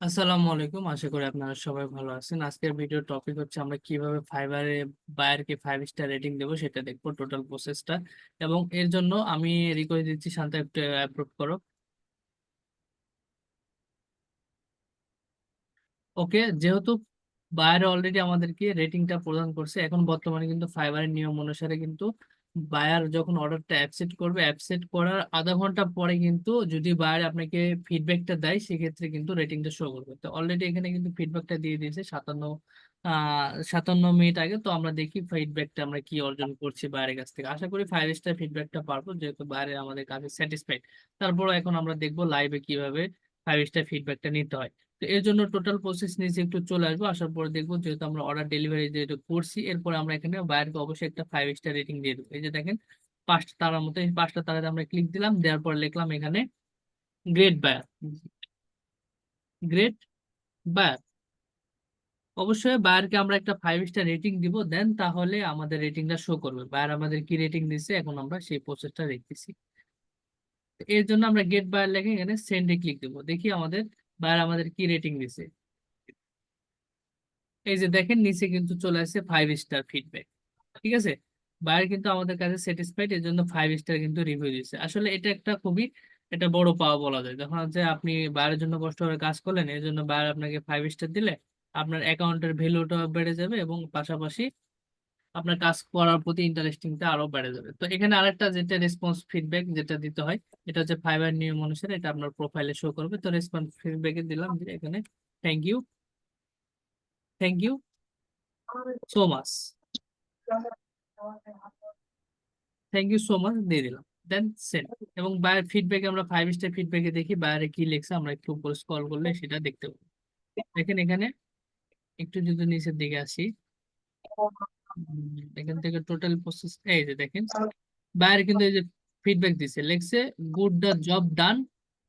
আসসালামু আলাইকুম। আশা করি আপনারা সবাই ভালো আছেন। আজকের ভিডিও টপিক হচ্ছে আমরা কীভাবে ফাইবারে বায়ারকে ফাইভ স্টার রেটিং দেবো সেটা দেখব টোটাল প্রসেসটা এবং এর জন্য আমি রিকোয়েস্ট দিচ্ছি, শান্ত একটু অ্যাপ্রুভ করো। ওকে যেহেতু বায়ার অলরেডি আমাদেরকে রেটিংটা প্রদান করছে, এখন বর্তমানে কিন্তু ফাইবারের নিয়ম অনুসারে কিন্তু বায়ার যখন অর্ডারটা অ্যাকসেপ্ট করবে অ্যাকসেপ্ট করার আধা ঘণ্টা পরে কিন্তু যদি বায়ার আপনাকে ফিডব্যাকটা দেয়, সেক্ষেত্রে কিন্তু রেটিংটা শো করবে। তো অলরেডি এখানে কিন্তু ফিডব্যাকটা দিয়ে দিয়েছে সাতান্ন সাতান্ন মিনিট আগে। তো আমরা দেখি ফিডব্যাকটা আমরা কি অর্জন করছি বাইরের কাছ থেকে। আশা করি ফাইভ স্টার ফিডব্যাকটা পারব, যেহেতু বাইরে আমাদের কাছে স্যাটিসফাইড তারপরে এখন আমরা দেখব লাইভে কীভাবে ফাইভ স্টার ফিডব্যাকটা নিতে হয়। তো এর জন্য টোটাল প্রসেস নিচে একটু চলে আসব। আসার পরে দেখব যেহেতু আমরা অর্ডার ডেলিভারি যেহেতু করছি, এরপরে আমরা এখানে বায়ারকে অবশ্যই একটা ফাইভ স্টার রেটিং দিয়ে দেবো। এই যে দেখেন, পাঁচটা তারার মতো, এই পাঁচটা তারাতে আমরা ক্লিক দিলাম, দেওয়ার পর লিখলাম এখানে গ্রেট বায়ার গ্রেট বায়ার অবশ্যই বায়ারকে আমরা একটা ফাইভ স্টার রেটিং দিব দেন তাহলে আমাদের রেটিংটা শো করবে। বায়ার আমাদের কি রেটিং দিচ্ছে এখন আমরা সেই প্রসেসটা দেখতেছি। এর জন্য আমরা গেট বায়ার লেখে এখানে সেন্ডে ক্লিক দেবো। দেখি আমাদের বায়ার আমাদের কি রেটিং দিছে? এই যে দেখেন, নিচে কিন্তু চলে আসছে ফাইভ স্টার ফিডব্যাক ঠিক আছে? বায়ার কিন্তু আমাদের কাছে স্যাটিসফাইড এর জন্য ফাইভ স্টার কিন্তু রিভিউ দিচ্ছে আসলে এটা একটা খুবই এটা বড় পাওয়া বলা যায়। যখন হচ্ছে আপনি বায়ারের জন্য কষ্ট করে কাজ করলেন, এর জন্য বায়ার আপনাকে ফাইভ স্টার দিলে, আপনার অ্যাকাউন্টের ভ্যালুটা বেড়ে যাবে এবং পাশাপাশি আপনার কাজ করার প্রতি ইন্টারেস্টিংটা আরও বেড়ে যাবে। তো এখানে আরেকটা যেটা রেসপন্স ফিডব্যাক যেটা দিতে হয়, এটা হচ্ছে ফাইবার নিয়ম অনুসারে এটা আপনার প্রোফাইলে শো করবে। তো রেসপন্স ফিডব্যাকে দিলাম যে এখানে thank you thank you so much thank you so much দিয়ে দিলাম। দেন সেন্ড এবং বায়ার ফিডব্যাকে আমরা ফাইভ স্টার ফিডব্যাকে দেখি বায়ারে কি লেখছে, আমরা একটু উপরে স্ক্রল করলে সেটা দেখতে পাবো। দেখেন এখানে একটু যদি নিচের দিকে আসি এখান থেকে টোটাল প্রসেস এই যে দেখেন বায়ার কিন্তু এই যে ফিডব্যাক দিছে, লেখছে good the job done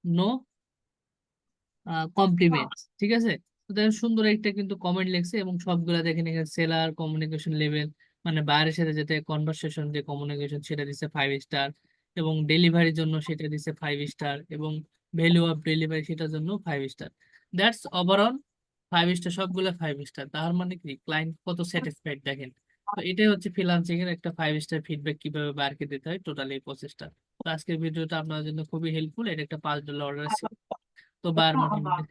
no compliments ঠিক আছে? তো সুন্দর একটা কিন্তু কমেন্ট লিখছে এবং সবগুলা দেখেন এখানে সেলার কমিউনিকেশন লেভেল মানে বাইরের সাথে যেটা কনভারসেশন যে কমিউনিকেশন সেটা দিচ্ছে ফাইভ স্টার এবং ডেলিভারির জন্য সেটা দিচ্ছে ফাইভ স্টার এবং ভ্যালু অফ ডেলিভারি সেটার জন্য five star that's overall five star সবগুলো ফাইভ স্টার তার মানে কি? ক্লায়েন্ট কত স্যাটিসফাইড দেখেন। তো এটাই হচ্ছে ফ্রিল্যান্সিং এর একটা ফাইভ স্টার ফিডব্যাক কীভাবে বারকে দিতে হয় টোটাল এই প্রসেসটা তো আজকের ভিডিওটা আপনার জন্য খুবই হেল্পফুল এটা একটা পাঁচ ডলার অর্ডার ছিল তো বার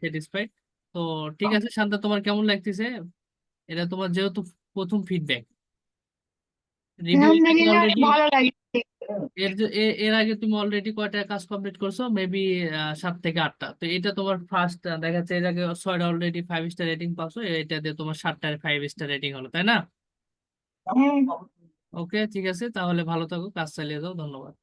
স্যাটিসফাইড তো ঠিক আছে শান্তা তোমার কেমন লাগতেছে? এটা তোমার যেহেতু প্রথম ফিডব্যাক এর আগে তুমি অলরেডি কয়টা কাজ কমপ্লিট করছ? মেবি সাত থেকে আটটা। তো এটা তোমার ফার্স্ট দেখা যাচ্ছে এর আগে ছয়টা অলরেডি ফাইভ স্টার রেটিং পাচ্ছো। এটা দিয়ে তোমার সাতটার ফাইভ স্টার রেটিং হলো তাই না? ওকে ঠিক আছে তাহলে ভালো থাকো কাজ চালিয়ে যাও ধন্যবাদ।